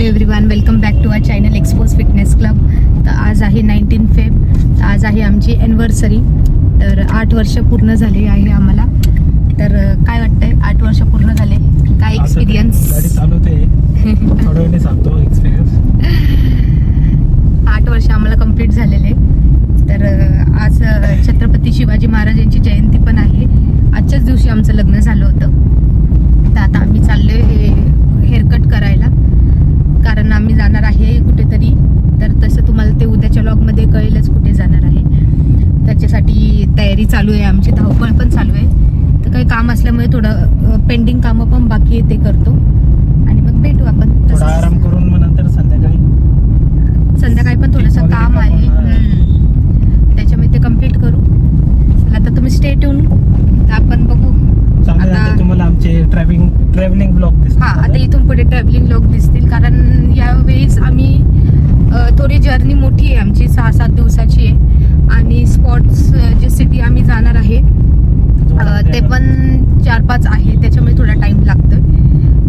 Hello everyone welcome back to our channel expose fitness club तर आज आहे nineteen Feb आज आहे आमची ॲनिव्हर्सरी तर आठ वर्ष पूर्ण झाली आहे आम्हाला. तर काय वाटतंय? आठ वर्ष पूर्ण झाले. काय एक्सपिरियन्स सांगतो एक्सपिरियन्स आठ वर्ष आम्हाला कंप्लीट झालेले तर अं, आज अं, छत्रपती शिवाजी महाराज यांची जयंती पण आहे आजच्याच दिवशी आमचं लग्न झालं होतं तर आता आम्ही चाललोय हे हेअरकट करायला कारण आम्ही जाणार आहे कुठेतरी तर तसं तुम्हाला ते उद्याच्या लॉगमध्ये कळेलच कुठे जाणार आहे त्याच्यासाठी तयारी चालू आहे आमची धावपळ पण चालू आहे. तर काही काम असल्यामुळे थोडं पेंडिंग कामं पण बाकी आहे ते करतो. आणि मग भेटू आपण. आराम करून मग नंतर संध्याकाळी. संध्याकाळी पण थोडंसं काम आहे. त्याच्यामुळे ते कंप्लीट करू. आता तुम्ही स्टे ठेवून आपण बघू. आता- आता तुम्हाला आमचे ट्रॅव्हलिंग ट्रॅव्हलिंग ब्लॉग हा आता इथून पुढे ट्रॅव्हलिंग दिसतील. कारण यावेळेस आम्ही थोडी जर्नी मोठी आहे. आमची सहा सात दिवसाची आहे. आणि स्पॉट्स जे सिटी आम्ही जाणार आहे अ, ते पण चार आहे त्याच्यामुळे थोडा टाइम लागतोय.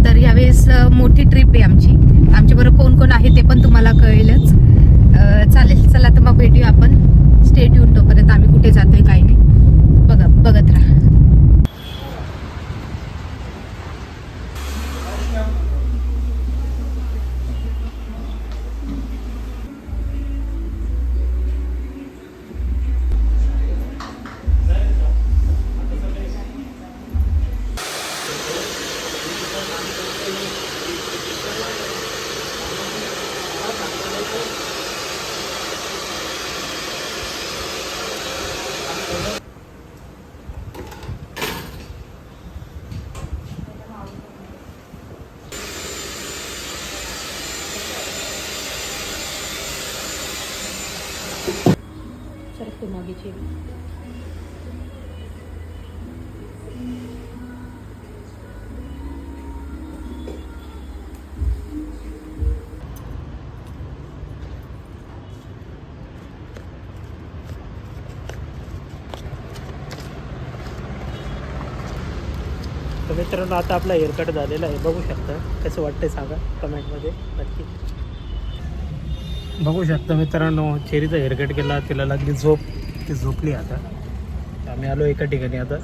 तर यावेळेस मोठी ट्रिप आहे आमची. आमच्याबरोबर कोण कोण आहे ते पण तुम्हाला कळेलच. चालेल. चला तर मग भेटूया आपण. स्टेट येऊन तोपर्यंत आम्ही कुठे जातोय काही नाही. बघा बघत राहा मित्रांनो आता आपला हेअरकट झालेला आहे. बघू शकता कसं वाटतंय सांगा कमेंटमध्ये. नक्की. बघू शकता मित्रांनो चेरीचा हेअरकट केला तिला लागली झोप. ती झोपली आता. आम्ही आलो एका ठिकाणी आता.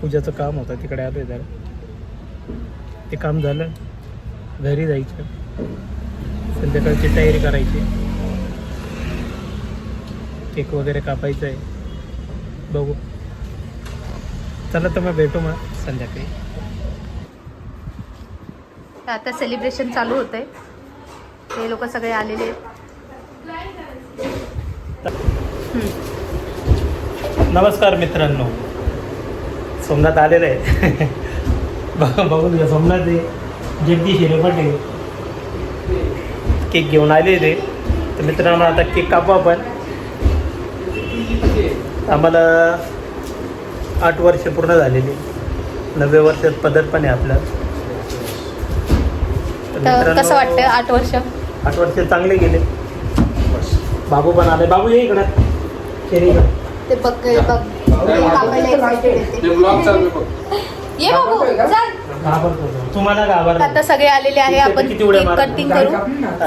पूजाचं काम होतं तिकडे आलो आहे जरा. ते काम झालं. घरी जायचं. संध्याकाळची तयारी करायची. केक वगैरे कापायचं आहे बघू. चला तर मग भेटू मग संध्याकाळी. आता सेलिब्रेशन चालू होतंय. ते लोक सगळे आलेले आहेत. नमस्कार मित्रांनो. सोमनाथ आलेलं आहे बघ- बघून घ्या सोमनाथ आहे. जगदीश हिरेपट. केक घेऊन आले ते तर मित्रांनो आता केक कापू आपण. आम्हाला आठ वर्ष पूर्ण झालेली. नव्या वर्षात पदार्पण आहे आपलं. कसं वाटतं आठ वर्ष? आठ वर्ष चांगले गेले. बाबू पण आले. बाबू ये इकडं. ते बघ. ये बाबू चल. घाबरतो. तुम्हाला घाबरतो आता सगळे आलेले आहे आपण किती उड्या केक मारतो? कटिंग करू.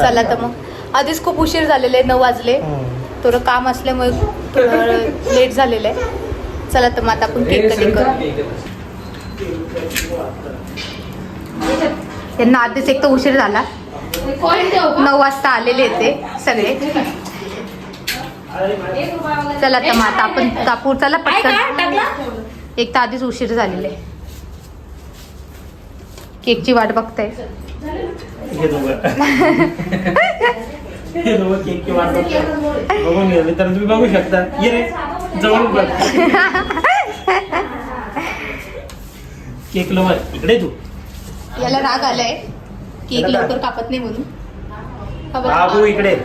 चला तर मग. आधीच खूप उशीर झालेले आहे, नऊ वाजले. हम्म. थोडं काम असल्यामुळे थोडं लेट झालेलं आहे. चला तर मग आता आपण केक कटिंग करू. त्यांना आधीच एक तर उशीर झाला. नऊ वाजता आलेले ते सगळे. चला तर मग आता आपण कापूर चला पटकन. एक तर आधीच उशीर झालेले. आहे केकची वाट बघताय. हे दोघं. हे दोघं केकची वाट बघतात. बघून घ्या मित्रांनो तुम्ही बघू शकता. ये रे जवळून बघ. केक लवर इकडे तू. याला राग आलाय. केक लवकर कापत नाही म्हणून. हा. बाबू इकडे.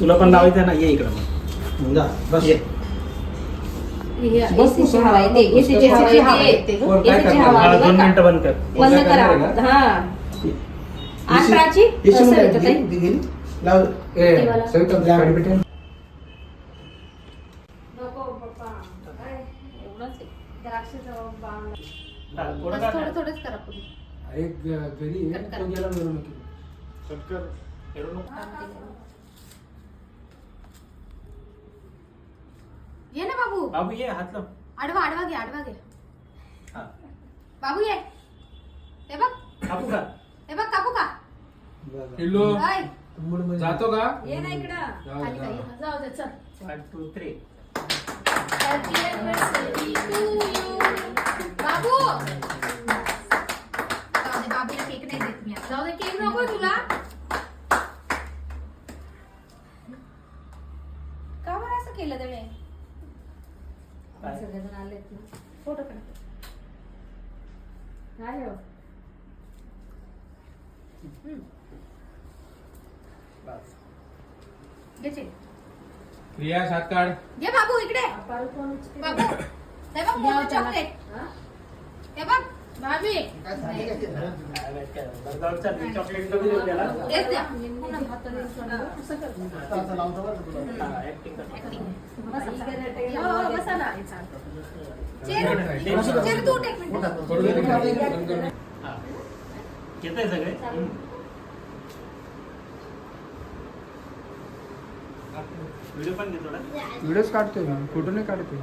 तुला पण लावायचं ना? ये इकडं मग. मग जा, बस. ये. हा, दोन मिनिटं? बंद कर. बंद करा. हा? लाव. सविता, थोडं. थोडंच करा पुढे. घरी गेला. ये ना बाबू. बाबू ये हात लाव. आडवा आडवा घे आडवा घे. हा. बाबू ये. हे बघ. कापू का? हे बघ कापू का? हॅलो. हाय. जातो का? ये ना इकडं. जाऊ, खाली जाऊ. काही जाऊ दे चल. वन टू थ्री केलं त्याने? सगळेजण आलेत ना फोटो काढ काय हो हम्म. बस. घे check. प्रिया सात काढ घे बाबू इकडे बाबू हे बघ मोठं चॉकलेट हे बघ भाभी हा, मिनिट हा. सगळे व्हिडिओ पण घे थोडा. व्हिडिओच काढतोय मी फोटो नाही काढतोय.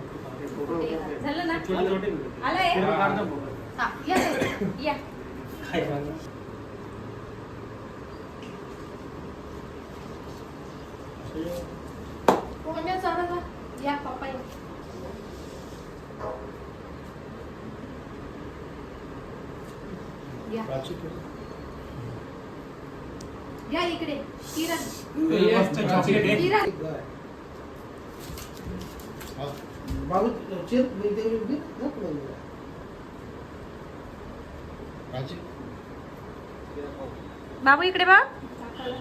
झालं ना? छोटे छोटे व्हिडिओ. आलंय व्हिडिओ काढतो फोटो. हा या या. काय झालं? कोण्या का या पप्पा या. या. या इकडे. किरण. किरण बाबू चिर बाबू इकडे बा चला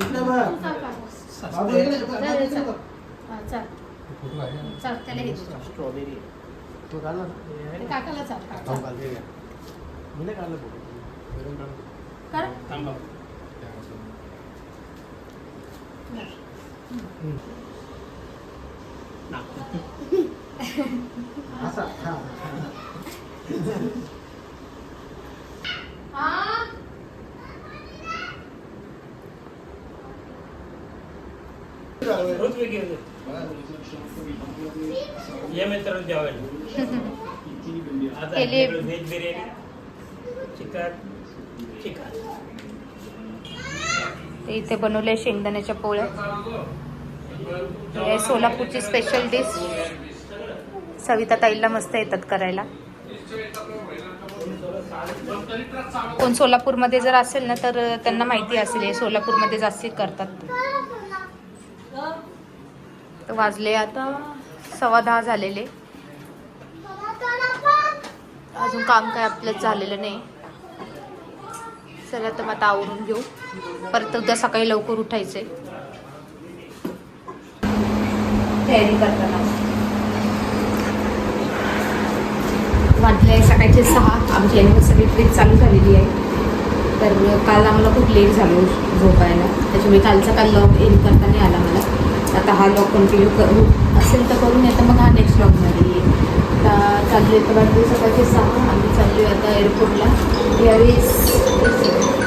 इकडे बघ. बाबू. इकडे हे दे. स्ट्रॉबेरी. आहे. तो काकाला चाल. मी नाही काढलं फोटो कर थांबा. असा हा रोज वेगळी होते. ये मित्रांनो जेवायला आज व्हेज बिर्याणी ते इथे बनवले शेंगदाण्याच्या पोळ्या. सोलापूरची स्पेशल डिश सविता ताईला मस्त येतात करायला. कोण सोलापूरमध्ये जर असेल ना तर त्यांना माहिती असेल हे सोलापूरमध्ये जास्ती करतात. तर वाजले आता सव्वा दहा झालेले. अजून काम काय आपलं झालेलं नाही. चला तर मग आता आवरून घेऊ. परत उद्या सकाळी लवकर उठायचंय. तयारी करताना. वाजले सकाळचे सहा. आमची अॅनिव्हर्सरी ट्रिप चालू झालेली आहे. तर काल आम्हाला खूप लेट झालो झोपायला. त्याच्यामुळे कालचा काल लॉग इन करता नाही आला मला. आता हा लॉग कंटिन्यू करू. असेल तर करून येतं मग हा नेक्स्ट लॉगमध्ये येईल. आता चालले तर वाटते सकाळचे सहा. आम्ही चाललो आता एअरपोर्टला यावेळेस